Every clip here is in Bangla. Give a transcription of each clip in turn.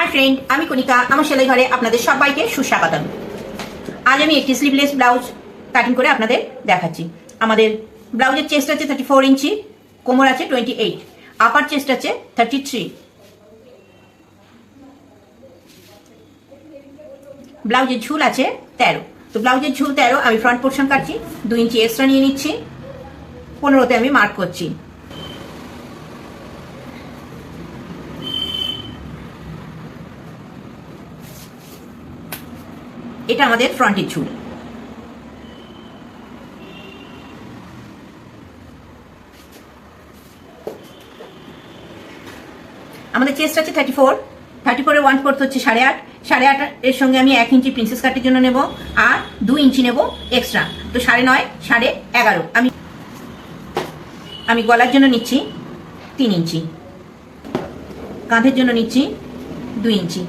হাই ফ্রেন্ড আমি কণিকা আমার সেলাই ঘরে আপনাদের সবাইকে সুস্বাগতম। আজ আমি একটি স্লিভলেস ব্লাউজ কাটিং করে আপনাদের দেখাচ্ছি। আমাদের ব্লাউজের চেস্ট আছে থার্টি ফোর ইঞ্চি, কোমর আছে টোয়েন্টি এইট আপার চেস্ট আছে থার্টি থ্রি ব্লাউজের ঝুল আছে তেরো। তো ব্লাউজের ঝুল তেরো, আমি ফ্রন্ট পোর্শন কাটছি দু ইঞ্চি এক্সট্রা নিয়ে নিচ্ছি, পনেরোতে আমি মার্ক করছি। এটা আমাদের ফ্রন্টের ঝুল আমাদের চেস্ট আছে থার্টি ফোর থার্টি ফোরের ওয়ান ফোর্থ হচ্ছে সাড়ে আট। সাড়ে আট এর সঙ্গে আমি এক ইঞ্চি প্রিন্সেস কাটের জন্য নেব আর দু ইঞ্চি নেব এক্সট্রা তো সাড়ে নয়, সাড়ে এগারো। আমি আমি গলার জন্য নিচ্ছি তিন ইঞ্চি। কাঁধের জন্য নিচ্ছি দুই ইঞ্চি।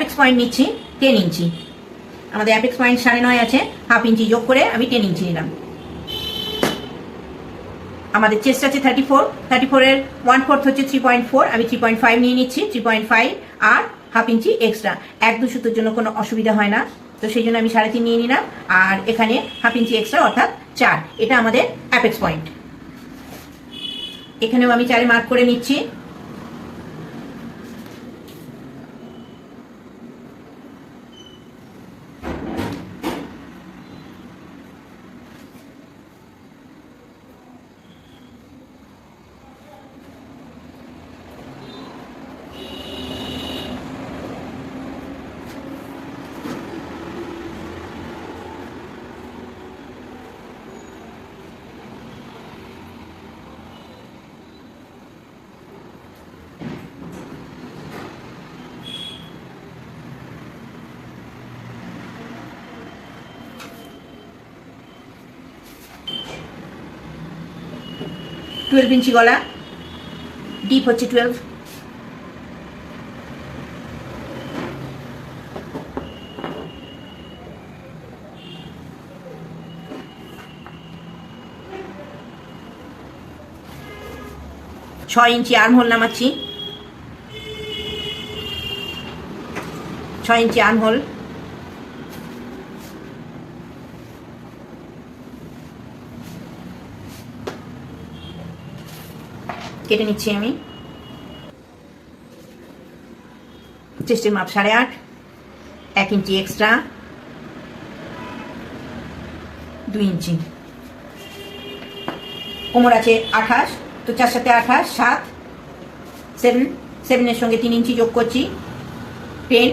অ্যাপেক্স পয়েন্ট নিচ্ছি টেন ইঞ্চি। আমাদের অ্যাপেক্স পয়েন্ট সাড়ে নয় আছে হাফ ইঞ্চি যোগ করে আমি টেন ইঞ্চি নিলাম। আমাদের চেস্ট আছে থার্টি ফোর থার্টি ফোরের ওয়ান ফোর্থ হচ্ছে থ্রি পয়েন্ট ফোর আমি থ্রি পয়েন্ট ফাইভ নিয়ে নিচ্ছি থ্রি পয়েন্ট ফাইভ আর হাফ ইঞ্চি এক্সট্রা এক দু সুতোর জন্য কোনো অসুবিধা হয় না, তো সেই জন্য আমি সাড়ে তিন নিয়ে নিলাম, আর এখানে হাফ ইঞ্চি এক্সট্রা অর্থাৎ চার, এটা আমাদের অ্যাপেক্স পয়েন্ট এখানেও আমি চারে মার্ক করে নিচ্ছি টুয়েলভ ইঞ্চি গলা। ডিপ হচ্ছে টুয়েলভ ছয় ইঞ্চি আর্ম হোল নামাচ্ছি। ছয় ইঞ্চি আর্ম কেটে নিচ্ছি আমি। চেস্টের মাপ সাড়ে আট, এক ইঞ্চি এক্সট্রা দুই ইঞ্চি। কোমর আছে আঠাশ, তো চার সাথে আঠাশ, সাত সেভেন সেভেনের সঙ্গে তিন ইঞ্চি যোগ করছি। টেন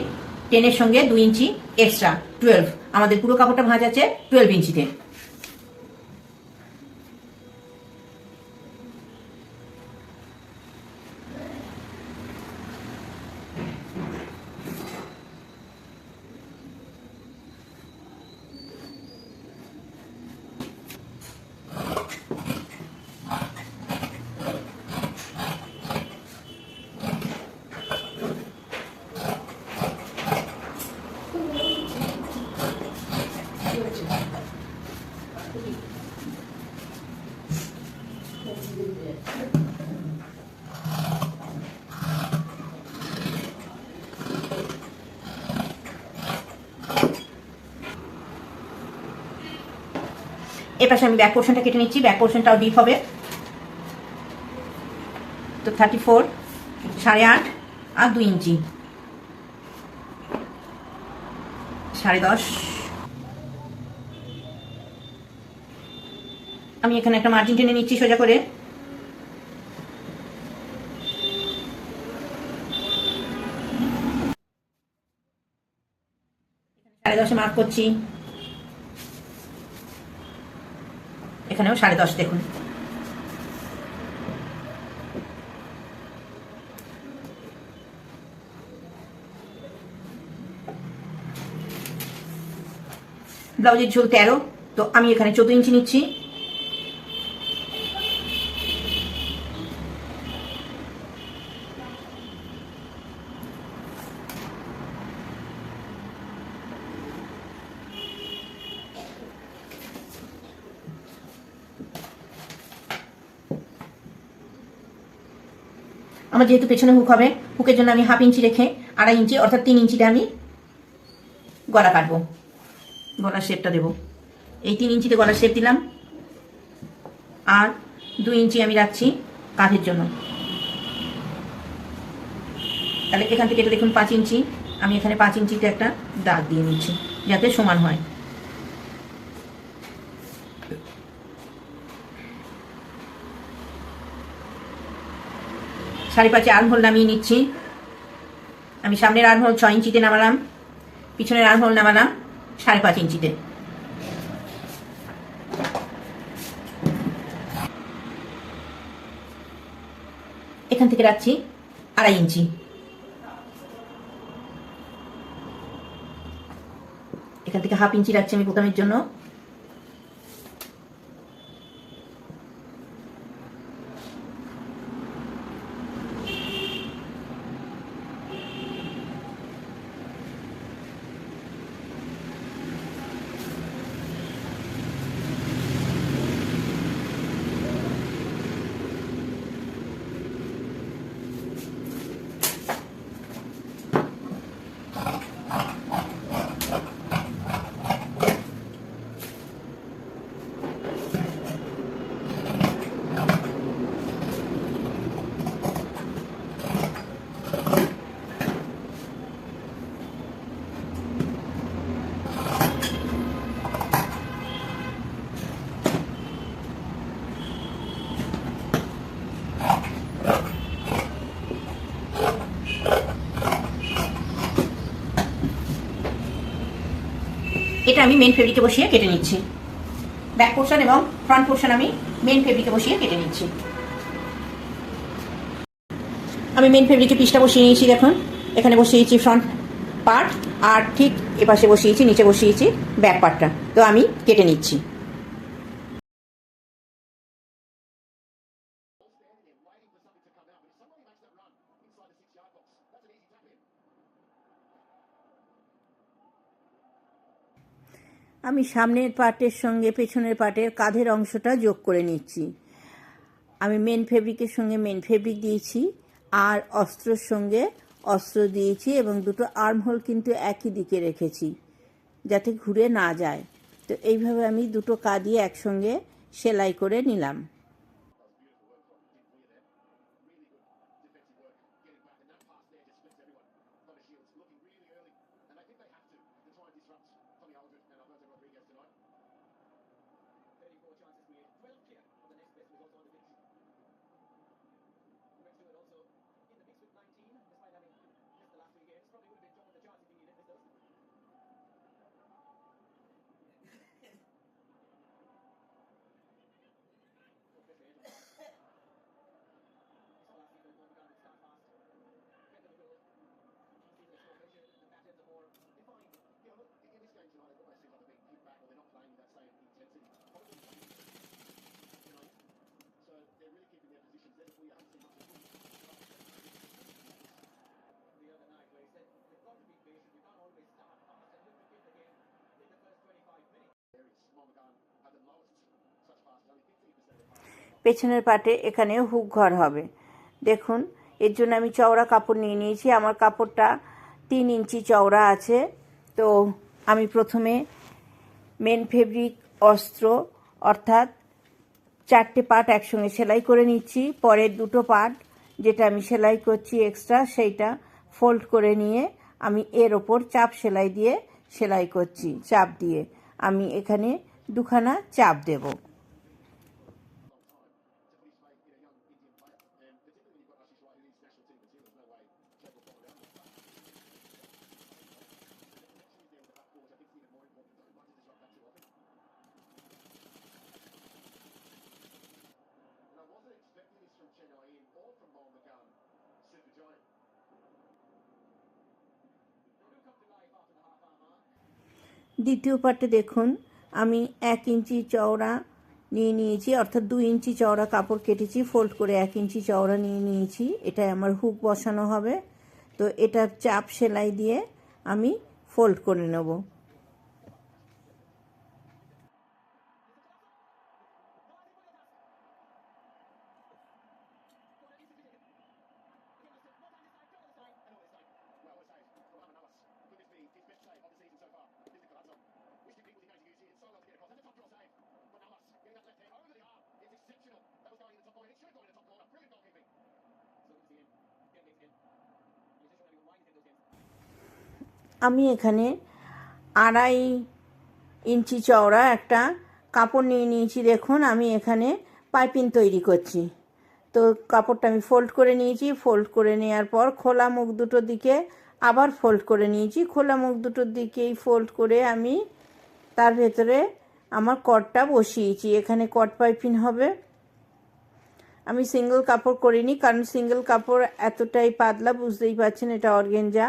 টেনের সঙ্গে দুই ইঞ্চি এক্সট্রা টুয়েলভ আমাদের পুরো কাপড়টা ভাঁজ আছে টুয়েলভ ইঞ্চিতে। এপাশে আমি ব্যাক পোর্শনটা কেটে নিচ্ছি। ব্যাক পোর্শনটাও ডিপ হবে। তো থার্টি ফোর সাড়ে আট আর দুই ইঞ্চি। সাড়ে দশ। আমি এখানে একটা মার্জিন টেনে নিচ্ছি, সোজা করে। সাড়ে দশে মার্ক করছি। এখানেও সাড়ে দশ, দেখুন। ব্লাউজের ঝুল তেরো, তো আমি এখানে চোদ্দ ইঞ্চি নিচ্ছি। আমার যেহেতু পেছনে হুক হবে হুকের জন্য আমি হাফ ইঞ্চি রেখে আড়াই ইঞ্চি, অর্থাৎ তিন ইঞ্চিটা আমি গলা কাটবো। গলার শেপটা দেবো। এই তিন ইঞ্চিতে গলার শেপ দিলাম। আর দু ইঞ্চি আমি রাখছি কাঁধের জন্য। তাহলে এখান থেকে এটা দেখুন পাঁচ ইঞ্চি, আমি এখানে পাঁচ ইঞ্চিতে একটা দাগ দিয়ে নিচ্ছি, যাতে সমান হয়। সাড়ে পাঁচে আর্ম হোল নামিয়ে নিচ্ছি। আমি সামনের আর্ম হোল ছ ইঞ্চিতে নামালাম, পিছনের আর্ম হোল নামালাম সাড়ে পাঁচ ইঞ্চিতে। এখান থেকে রাখছি আড়াই ইঞ্চি। এখান থেকে হাফ ইঞ্চি রাখছি আমি বোতামের জন্য। এটা আমি মেন ফেব্রিকে বসিয়ে কেটে নিচ্ছি। ব্যাক পোর্শন এবং ফ্রন্ট পোর্শন আমি মেন ফেব্রিকে বসিয়ে কেটে নিচ্ছি। আমি মেন ফেব্রিকে পিসটা বসিয়ে নিয়েছি, দেখুন। এখানে বসিয়েছি ফ্রন্ট পার্ট আর ঠিক এপাশে বসিয়েছি, নিচে বসিয়েছি ব্যাক পার্টটা তো আমি কেটে নিচ্ছি। আমি সামনের পার্টের সঙ্গে পেছনের পার্টের কাঁধের অংশটা যোগ করে নিচ্ছি। আমি মেন ফেব্রিকের সঙ্গে মেন ফেব্রিক দিয়েছি, আর অস্ত্রের সঙ্গে অস্ত্র দিয়েছি এবং দুটো আর্ম হোল কিন্তু একই দিকে রেখেছি, যাতে ঘুরে না যায়। তো এইভাবে আমি দুটো কাঁদিয়ে একসঙ্গে সেলাই করে নিলাম। welfare. পেছনের পাটে এখানে হুক ঘর হবে। দেখুন, এর জন্য আমি চওড়া কাপড় নিয়ে নিয়েছি। আমার কাপড়টা তিন ইঞ্চি চওড়া আছে। তো আমি প্রথমে মেন ফেব্রিক অস্ত্র, অর্থাৎ চারটে পার্ট একসঙ্গে সেলাই করে নিচ্ছি। পরের দুটো পার্ট যেটা আমি সেলাই করছি এক্সট্রা সেইটা ফোল্ড করে নিয়ে আমি এর ওপর চাপ সেলাই দিয়ে সেলাই করছি, চাপ দিয়ে। আমি এখানে দুখানা চাপ দেবো। দ্বিতীয় পার্টে দেখুন, আমি এক ইঞ্চি চওড়া নিয়ে নিয়েছি, অর্থাৎ দু ইঞ্চি চওড়া কাপড় কেটেছি ফোল্ড করে এক ইঞ্চি চওড়া নিয়ে নিয়েছি এটা আমার হুক বসানো হবে। তো এটা চাপ সেলাই দিয়ে আমি ফোল্ড করে নেব। আমি এখানে আড়াই ইঞ্চি চওড়া একটা কাপড় নিয়ে নিয়েছি। দেখুন, আমি এখানে পাইপিং তৈরি করছি। তো কাপড়টা আমি ফোল্ড করে নিয়েছি। ফোল্ড করে নেওয়ার পর খোলা মুখ দুটোর দিকে আবার ফোল্ড করে নিয়েছি। খোলা মুখ দুটোর দিকেই ফোল্ড করে আমি তার ভেতরে আমার কটটা বসিয়েছি। এখানে কট পাইপিং হবে। আমি সিঙ্গেল কাপড় করিনি, কারণ সিঙ্গেল কাপড় এতটাই পাতলা, বুঝতেই পারছেন, এটা অর্গেঞ্জা।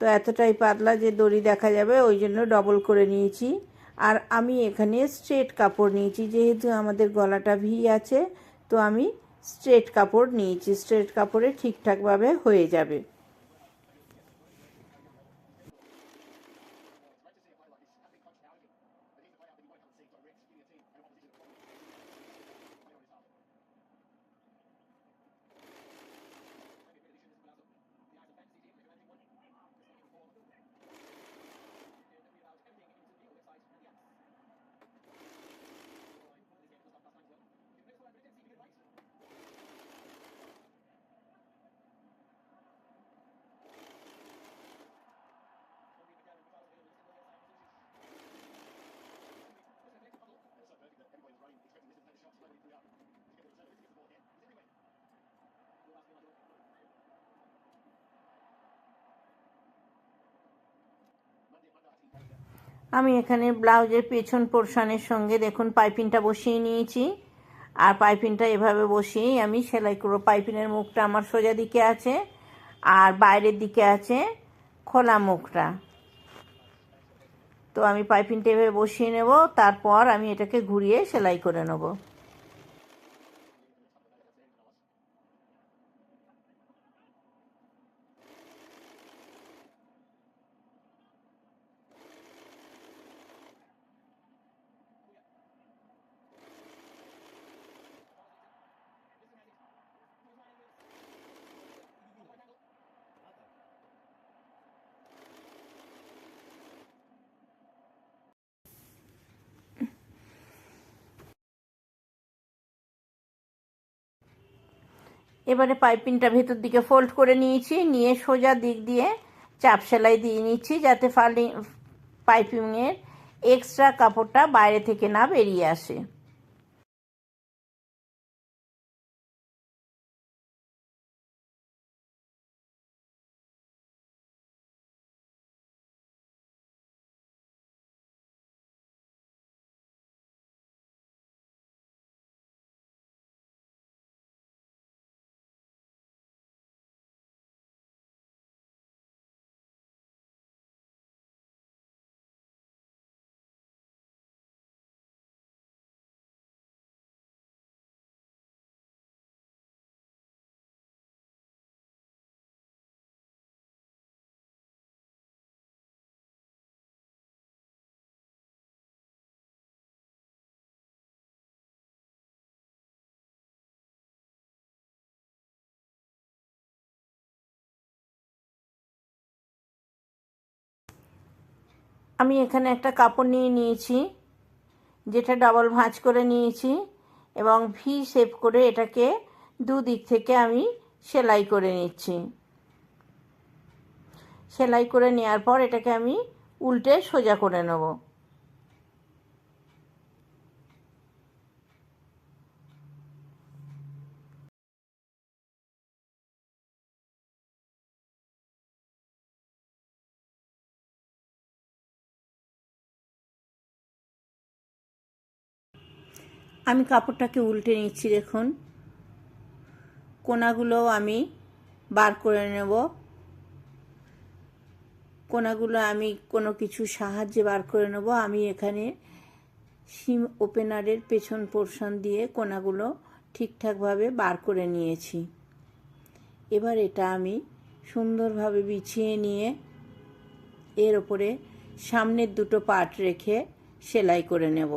তো এতটাই পাতলা যে দড়ি দেখা যাবে, ওই জন্য ডবল করে নিয়েছি। আর আমি এখানে স্ট্রেট কাপড় নিয়েছি, যেহেতু আমাদের গলাটা ভি আছে, তো আমি স্ট্রেট কাপড় নিয়েছি। স্ট্রেট কাপড়ে ঠিকঠাকভাবে হয়ে যাবে। আমি এখানে ব্লাউজের পেছন পোর্শনের সঙ্গে দেখুন পাইপিংটা বসিয়ে নিয়েছি। আর পাইপিংটা এভাবে বসিয়েই আমি সেলাই করব। পাইপিনের মুখটা আমার সোজা দিকে আছে আর বাইরের দিকে আছে খোলা মুখটা। তো আমি পাইপিংটা এভাবে বসিয়ে নেব, তারপর আমি এটাকে ঘুরিয়ে সেলাই করে নেব। এবারে পাইপিংটা ভেতর দিকে ফোল্ড করে নিয়েছি, নিয়ে সোজা দিক দিয়ে চাপ সেলাই দিয়ে নিচ্ছি যাতে ফালিং পাইপিংয়ের এক্সট্রা কাপড়টা বাইরে থেকে না বেরিয়ে আসে। আমি এখানে একটা কাপড় নিয়ে নিয়েছি, যেটা ডাবল ভাঁজ করে নিয়েছি এবং ভি শেপ করে এটাকে দুদিক থেকে আমি সেলাই করে নিচ্ছি। সেলাই করে নেওয়ার পর এটাকে আমি উল্টে সোজা করে নেব। আমি কাপড়টাকে উল্টে নিচ্ছি দেখুন। কোনাগুলো আমি বার করে নেব। কোনাগুলো আমি কোনো কিছু সাহায্যে বার করে নেব। আমি এখানে সিম ওপেনারের পেছন পোর্শন দিয়ে কোনাগুলো ঠিকঠাকভাবে বার করে নিয়েছি। এবার এটা আমি সুন্দরভাবে বিছিয়ে নিয়ে এর ওপরে সামনের দুটো পার্ট রেখে সেলাই করে নেব।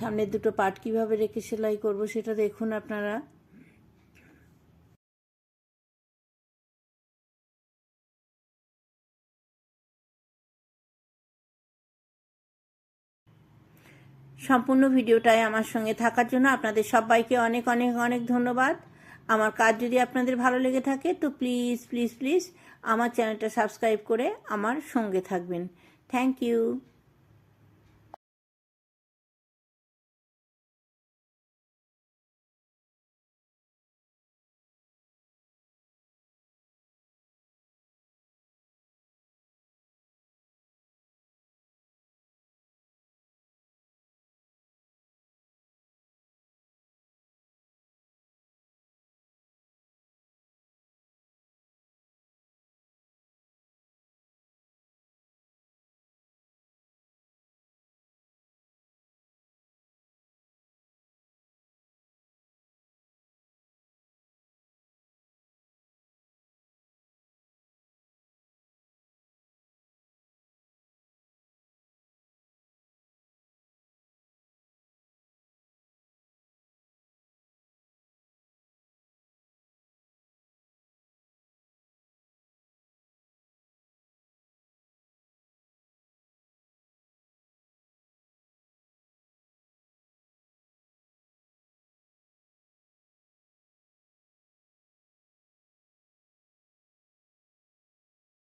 সামনের দুটো পার্ট কীভাবে রেখে সেলাই করব সেটা দেখুন আপনারা। সম্পূর্ণ ভিডিওটায় আমার সঙ্গে থাকার জন্য আপনাদের সবাইকে অনেক অনেক অনেক ধন্যবাদ। আমার কাজ যদি আপনাদের ভালো লেগে থাকে তো প্লিজ প্লিজ প্লিজ আমার চ্যানেলটা সাবস্ক্রাইব করে আমার সঙ্গে থাকবেন। Thank you.